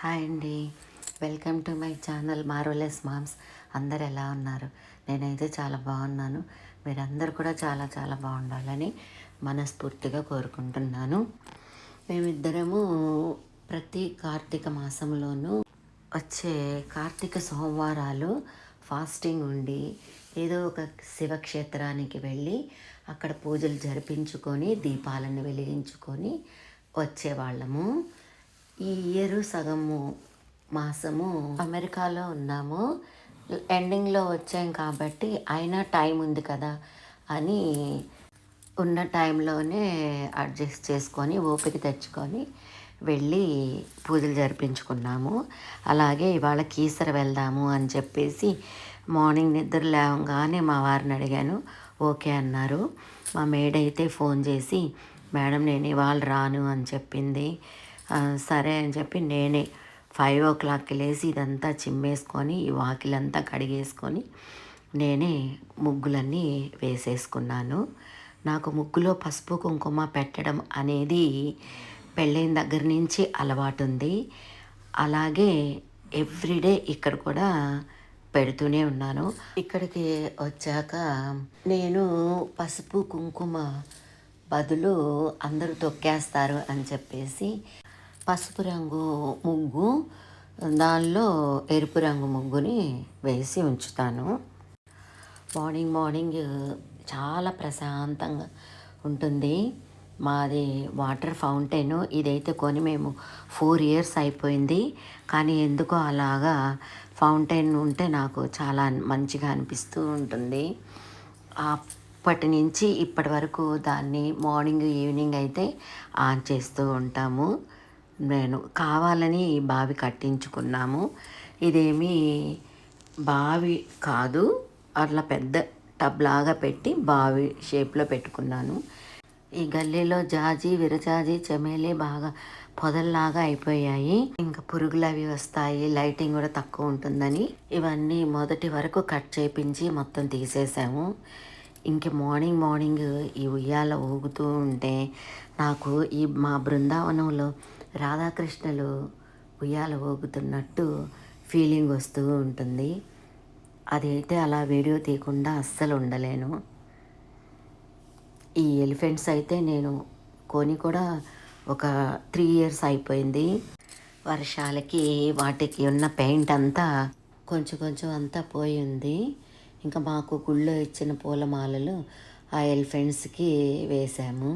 Hi అండి. Welcome to my channel marvellous moms. అందరు ఎలా ఉన్నారు? నేనైతే చాలా బాగున్నాను. మీరందరూ కూడా చాలా చాలా బాగుండాలని మనస్ఫూర్తిగా కోరుకుంటున్నాను. మేమిద్దరము ప్రతి కార్తీక మాసంలోనూ వచ్చే కార్తీక సోమవారాలు ఫాస్టింగ్ ఉండి ఏదో ఒక శివక్షేత్రానికి వెళ్ళి అక్కడ పూజలు జరిపించుకొని దీపాలను వెలిగించుకొని వచ్చేవాళ్ళము. ఈ ఇయర్ సగము మాసము అమెరికాలో ఉన్నాము. ఎండింగ్లో వచ్చాం కాబట్టి అయినా టైం ఉంది కదా అని ఉన్న టైంలోనే అడ్జస్ట్ చేసుకొని ఓపిక తెచ్చుకొని వెళ్ళి పూజలు జరిపించుకున్నాము. అలాగే ఇవాళ కీసర వెళ్దాము అని చెప్పేసి మార్నింగ్ నిద్ర లేవగానే మా వారిని అడిగాను. ఓకే అన్నారు. మా మేడైతే ఫోన్ చేసి మేడం నేను ఇవాళ రాను అని చెప్పింది. సరే అని చెప్పి నేనే ఫైవ్ ఓ క్లాక్కి లేచి ఇదంతా చిమ్మేసుకొని ఈ వాకిలంతా కడిగేసుకొని నేనే ముగ్గులన్నీ వేసేసుకున్నాను. నాకు ముగ్గులో పసుపు కుంకుమ పెట్టడం అనేది పెళ్ళైన దగ్గర నుంచి అలవాటు ఉంది అలాగే ఎవ్రీడే ఇక్కడ కూడా పెడుతూనే ఉన్నాను. ఇక్కడికి వచ్చాక నేను పసుపు కుంకుమ బదులు అందరూ తొక్కేస్తారు అని చెప్పేసి పసుపు రంగు ముగ్గు దానిలో ఎరుపు రంగు ముగ్గుని వేసి ఉంచుతాను. మార్నింగ్ మార్నింగ్ చాలా ప్రశాంతంగా ఉంటుంది. మాది వాటర్ ఫౌంటైన్. ఇదైతే కొని మేము ఫోర్ ఇయర్స్ అయిపోయింది. కానీ ఎందుకో అలాగా ఫౌంటైన్ ఉంటే నాకు చాలా మంచిగా అనిపిస్తూ ఉంటుంది. అప్పటి నుంచి ఇప్పటి వరకు దాన్ని మార్నింగ్ ఈవినింగ్ అయితే ఆన్ చేస్తూ ఉంటాము. నేను కావాలని ఈ బావి కట్టించుకున్నాము. ఇదేమి బావి కాదు. అట్లా పెద్ద టబ్ లాగా పెట్టి బావి షేప్లో పెట్టుకున్నాను. ఈ గల్లీలో జాజి విరజాజి చమేలి బాగా పొదల్లాగా అయిపోయాయి. ఇంకా పురుగులు అవి వస్తాయి. లైటింగ్ కూడా తక్కువ ఉంటుందని ఇవన్నీ మొదటి వరకు కట్ చేపించి మొత్తం తీసేసాము. ఇంక మార్నింగ్ మార్నింగ్ ఈ ఉయ్యాల ఊగుతూ ఉంటే నాకు ఈ మా బృందావనంలో రాధాకృష్ణలు ఉయ్యాల ఊగుతున్నట్టు ఫీలింగ్ వస్తూ ఉంటుంది. అదైతే అలా వీడియో తీయకుండా అస్సలు ఉండలేను. ఈ ఎలిఫెంట్స్ అయితే నేను కొని కూడా ఒక త్రీ ఇయర్స్ అయిపోయింది. వర్షాలకి వాటికి ఉన్న పెయింట్ అంతా కొంచెం కొంచెం అంతా పోయింది ఇంకా మాకు గుళ్ళో ఇచ్చిన పూలమాలలు ఆ ఎలిఫెంట్స్కి వేసాము.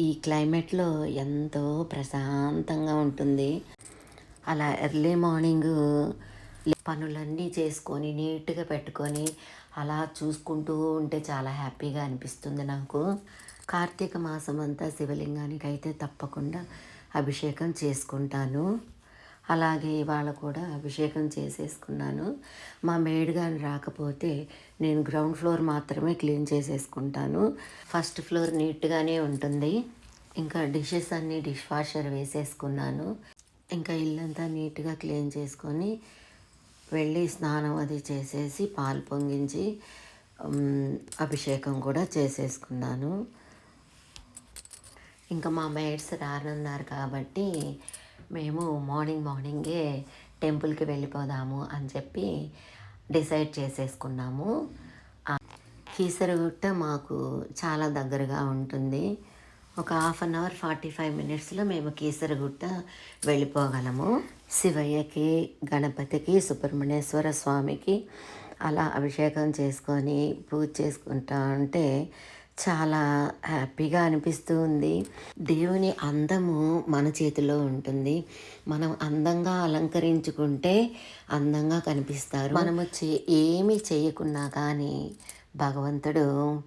ఈ క్లైమేట్లో ఎంతో ప్రశాంతంగా ఉంటుంది. అలా ఎర్లీ మార్నింగ్ పనులన్నీ చేసుకొని నీట్గా పెట్టుకొని అలా చూసుకుంటూ ఉంటే చాలా హ్యాపీగా అనిపిస్తుంది నాకు. కార్తీక మాసం అంతా శివలింగానికి అయితే తప్పకుండా అభిషేకం చేసుకుంటాను. అలాగే ఇవాళ కూడా అభిషేకం చేసేసుకున్నాను. మా మేడ్గాని రాకపోతే నేను గ్రౌండ్ ఫ్లోర్ మాత్రమే క్లీన్ చేసేసుకుంటాను. ఫస్ట్ ఫ్లోర్ నీట్గానే ఉంటుంది. ఇంకా డిషెస్ అన్నీ డిష్ వాషర్ వేసేసుకున్నాను. ఇంకా ఇల్లంతా నీట్గా క్లీన్ చేసుకొని వెళ్ళి స్నానం అది చేసేసి పాలు పొంగించి అభిషేకం కూడా చేసేసుకున్నాను. ఇంకా మా మేడ్స్ రానున్నారు కాబట్టి మేము మార్నింగ్ మార్నింగే టెంపుల్కి వెళ్ళిపోదాము అని చెప్పి డిసైడ్ చేసేసుకున్నాము. కీసరగుట్ట మాకు చాలా దగ్గరగా ఉంటుంది. ఒక half an hour forty five మినిట్స్లో మేము కీసరగుట్ట వెళ్ళిపోగలము. శివయ్యకి గణపతికి సుబ్రహ్మణ్యేశ్వర స్వామికి అలా అభిషేకం చేసుకొని పూజ చేసుకుంటా ఉంటే చాలా హ్యాపీగా అనిపిస్తూ ఉంది. దేవుని అందము మన చేతిలో ఉంటుంది. మనం అందంగా అలంకరించుకుంటే అందంగా కనిపిస్తారు. మనము చే ఏమీ చేయకున్నా కానీ భగవంతుడు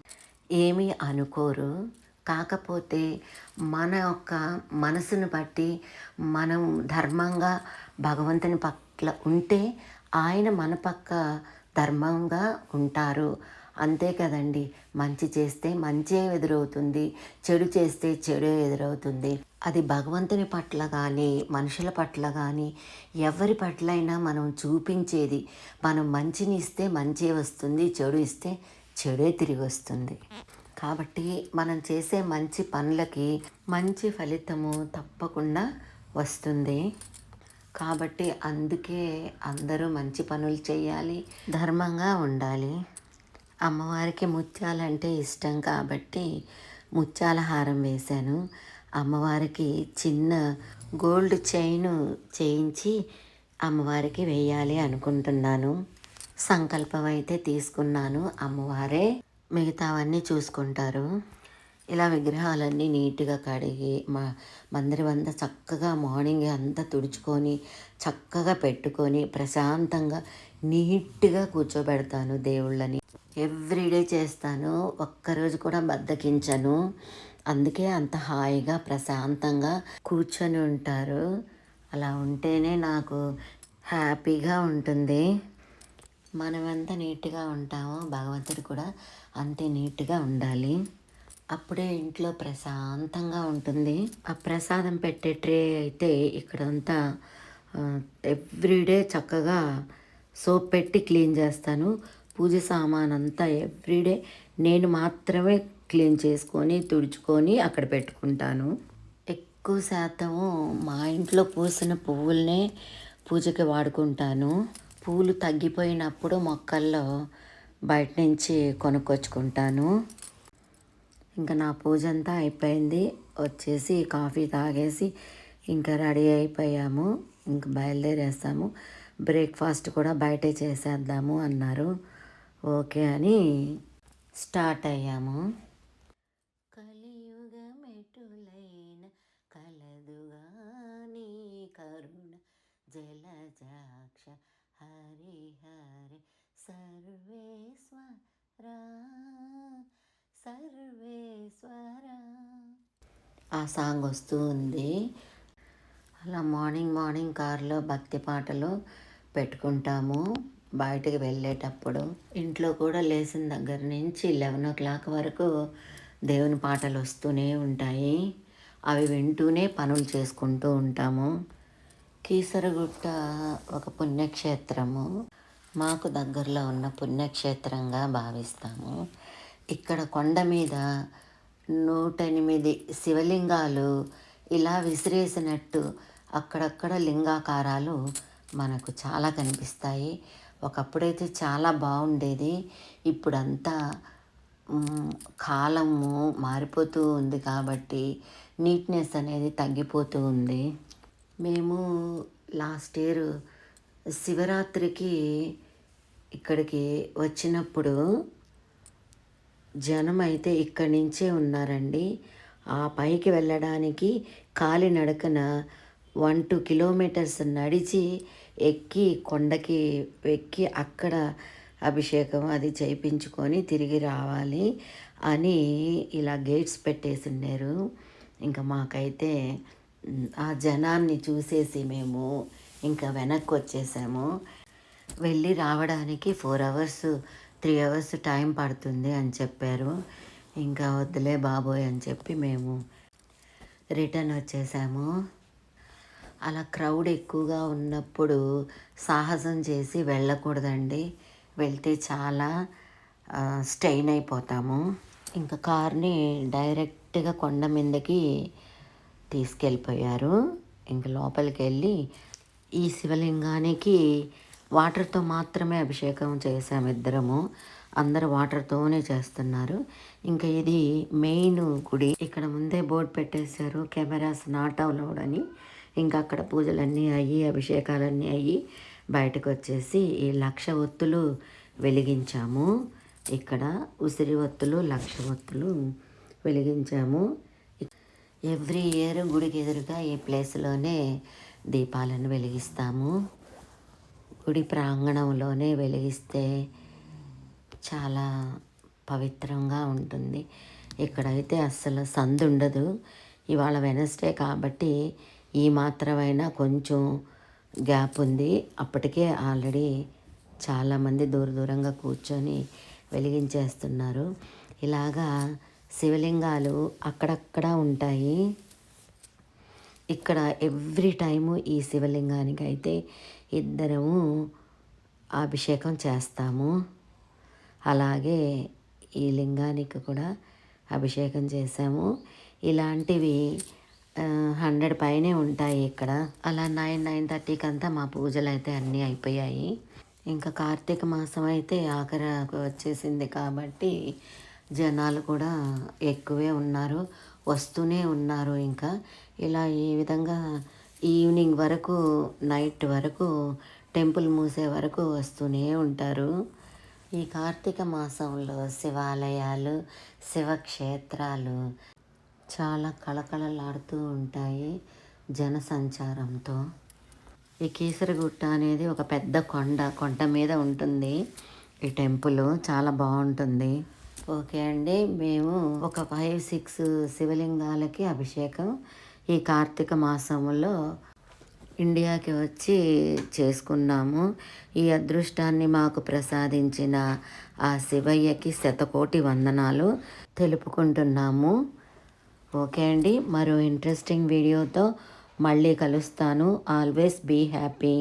ఏమీ అనుకోరు. కాకపోతే మన యొక్క మనసును బట్టి మనం ధర్మంగా భగవంతుని పట్ల ఉంటే ఆయన మన పక్క ధర్మంగా ఉంటారు. అంతే కదండి. మంచి చేస్తే మంచే ఎదురవుతుంది చెడు చేస్తే చెడు ఎదురవుతుంది. అది భగవంతుని పట్ల కానీ మనుషుల పట్ల కానీ ఎవరి పట్ల అయినా మనం చూపించేది మనం మంచిని ఇస్తే మంచే వస్తుంది చెడు ఇస్తే చెడే తిరిగి వస్తుంది. కాబట్టి మనం చేసే మంచి పనులకి మంచి ఫలితము తప్పకుండా వస్తుంది. కాబట్టి అందుకే అందరూ మంచి పనులు చేయాలి ధర్మంగా ఉండాలి. అమ్మవారికి ముత్యాలంటే ఇష్టం కాబట్టి ముత్యాల హారం వేశాను. అమ్మవారికి చిన్న గోల్డ్ చైన్ చేయించి అమ్మవారికి వేయాలి అనుకుంటున్నాను. సంకల్పం అయితే తీసుకున్నాను. అమ్మవారే మిగతావన్నీ చూసుకుంటారు. ఇలా విగ్రహాలన్నీ నీట్గా కడిగి మా మందిరం అంతా చక్కగా మార్నింగ్ అంతా తుడుచుకొని చక్కగా పెట్టుకొని ప్రశాంతంగా నీట్గా కూర్చోబెడతాను దేవుళ్ళని. ఎవ్రీడే చేస్తాను. ఒక్కరోజు కూడా బద్దకించను. అందుకే అంత హాయిగా ప్రశాంతంగా కూర్చొని ఉంటారు. అలా ఉంటేనే నాకు హ్యాపీగా ఉంటుంది. మనం ఎంత నీట్గా ఉంటామో భగవంతుడు కూడా అంతే నీట్గా ఉండాలి. అప్పుడే ఇంట్లో ప్రశాంతంగా ఉంటుంది. ఆ ప్రసాదం పెట్టే ట్రే అయితే ఇక్కడంతా ఎవ్రీడే చక్కగా సోప్ పెట్టి క్లీన్ చేస్తాను. పూజ సామాన్ అంతా ఎవ్రీడే నేను మాత్రమే క్లీన్ చేసుకొని తుడుచుకొని అక్కడ పెట్టుకుంటాను. ఎక్కువ శాతము మా ఇంట్లో పూసిన పువ్వులనే పూజకి వాడుకుంటాను. పూలు తగ్గిపోయినప్పుడు మొక్కల్లో బయట నుంచి కొనుక్కొచ్చుకుంటాను. ఇంకా నా పూజ అంతా అయిపోయింది. వచ్చేసి కాఫీ తాగేసి ఇంకా రెడీ అయిపోయాము. ఇంకా బయలుదేరేస్తాము. బ్రేక్ఫాస్ట్ కూడా బయటే చేసేద్దాము అన్నారు. ఓకే అని స్టార్ట్ అయ్యాము. కలియుగమెటులైన కలదుగాని కరుణ జలజాక్ష హరి హరి సర్వేశ్వరా సర్వేశ్వర. ఆ సాంగ్ వస్తూ ఉంది. అలా మార్నింగ్ మార్నింగ్ కారులో భక్తి పాటలు పెట్టుకుంటాము. బయటకు వెళ్ళేటప్పుడు ఇంట్లో కూడా లేచిన దగ్గర నుంచి లెవెన్ ఓ క్లాక్ వరకు దేవుని పాటలు వస్తూనే ఉంటాయి. అవి వింటూనే పనులు చేసుకుంటూ ఉంటాము. కీసరగుట్ట ఒక పుణ్యక్షేత్రము. మాకు దగ్గరలో ఉన్న పుణ్యక్షేత్రంగా భావిస్తాము. ఇక్కడ కొండ మీద నూట ఎనిమిది శివలింగాలు ఇలా విసిరేసినట్టు అక్కడక్కడ లింగాకారాలు మనకు చాలా కనిపిస్తాయి. ఒకప్పుడైతే చాలా బాగుండేది. ఇప్పుడంతా కాలము మారిపోతూ ఉంది కాబట్టి నీట్నెస్ అనేది తగ్గిపోతూ ఉంది. మేము లాస్ట్ ఇయర్ శివరాత్రికి ఇక్కడికి వచ్చినప్పుడు జనం అయితే ఇక్కడి నుంచే ఉన్నారండి. ఆ పైకి వెళ్ళడానికి కాలినడకన వన్ టూ కిలోమీటర్స్ నడిచి ఎక్కి కొండకి ఎక్కి అక్కడ అభిషేకం అది చేయించుకొని తిరిగి రావాలి అని ఇలా గేట్స్ పెట్టేసిండారు. ఇంకా మాకైతే ఆ జనాన్ని చూసేసి మేము ఇంకా వెనక్కి వచ్చేసాము. వెళ్ళి రావడానికి four hours three hours time పడుతుంది అని చెప్పారు. ఇంకా వద్దులే బాబోయ్ అని చెప్పి మేము రిటర్న్ వచ్చేసాము. అలా క్రౌడ్ ఎక్కువగా ఉన్నప్పుడు సాహసం చేసి వెళ్ళకూడదండి. వెళ్తే చాలా స్టెయిన్ అయిపోతాము. ఇంకా కార్ని డైరెక్ట్గా కొండ మీదకి తీసుకెళ్ళిపోయారు. ఇంక లోపలికి వెళ్ళి ఈ శివలింగానికి వాటర్తో మాత్రమే అభిషేకం చేసాము ఇద్దరము. అందరు వాటర్తోనే చేస్తున్నారు. ఇంకా ఇది మెయిన్ గుడి. ఇక్కడ ముందే బోర్డు పెట్టేశారు కెమెరాస్ నాట్ అలౌడ్ అని. ఇంకా అక్కడ పూజలన్నీ అయ్యి అభిషేకాలన్నీ అయ్యి బయటకు వచ్చేసి ఈ లక్ష ఒత్తులు వెలిగించాము. ఇక్కడ ఉసిరి ఒత్తులు లక్ష ఒత్తులు వెలిగించాము. ఎవ్రీ ఇయర్ గుడికి ఎదురుగా ఈ ప్లేస్లోనే దీపాలను వెలిగిస్తాము. గుడి ప్రాంగణంలోనే వెలిగిస్తే చాలా పవిత్రంగా ఉంటుంది. ఇక్కడైతే అస్సలు సందు ఉండదు ఇవాళ వెనస్డే కాబట్టి ఈ మాత్రమైనా కొంచెం గ్యాప్ ఉంది. అప్పటికే ఆల్రెడీ చాలామంది దూర దూరంగా కూర్చొని వెలిగించేస్తున్నారు. ఇలాగా శివలింగాలు అక్కడక్కడ ఉంటాయి. ఇక్కడ ఎవ్రీ టైము ఈ శివలింగానికి అయితే ఇద్దరము అభిషేకం చేస్తాము. అలాగే ఈ లింగానికి కూడా అభిషేకం చేసాము ఇలాంటివి హండ్రెడ్ పైనే ఉంటాయి ఇక్కడ. అలా నైన్ నైన్ థర్టీకి అంతా మా పూజలు అయితే అన్నీ అయిపోయాయి. ఇంకా కార్తీక మాసం అయితే ఆఖరకు వచ్చేసింది కాబట్టి జనాలు కూడా ఎక్కువే ఉన్నారు వస్తూనే ఉన్నారు ఇంకా. ఇలా ఈ విధంగా ఈవినింగ్ వరకు నైట్ వరకు టెంపుల్ మూసే వరకు వస్తూనే ఉంటారు. ఈ కార్తీక మాసంలో శివాలయాలు శివక్షేత్రాలు చాలా కళకళలాడుతూ ఉంటాయి జనసంచారంతో. ఈ కీసరగుట్ట అనేది ఒక పెద్ద కొండ కొండ మీద ఉంటుంది. ఈ టెంపుల్ చాలా బాగుంటుంది. ఓకే అండి మేము ఒక ఫైవ్ సిక్స్ శివలింగాలకి అభిషేకం ఈ కార్తీక మాసంలో ఇండియాకి వచ్చి చేసుకున్నాము. ఈ అదృష్టాన్ని మాకు ప్రసాదించిన ఆ శివయ్యకి శతకోటి వందనాలు తెలుపుకుంటున్నాము. ఓకే అండి. మరో ఇంట్రెస్టింగ్ వీడియోతో మళ్ళీ కలుస్తాను. Always be happy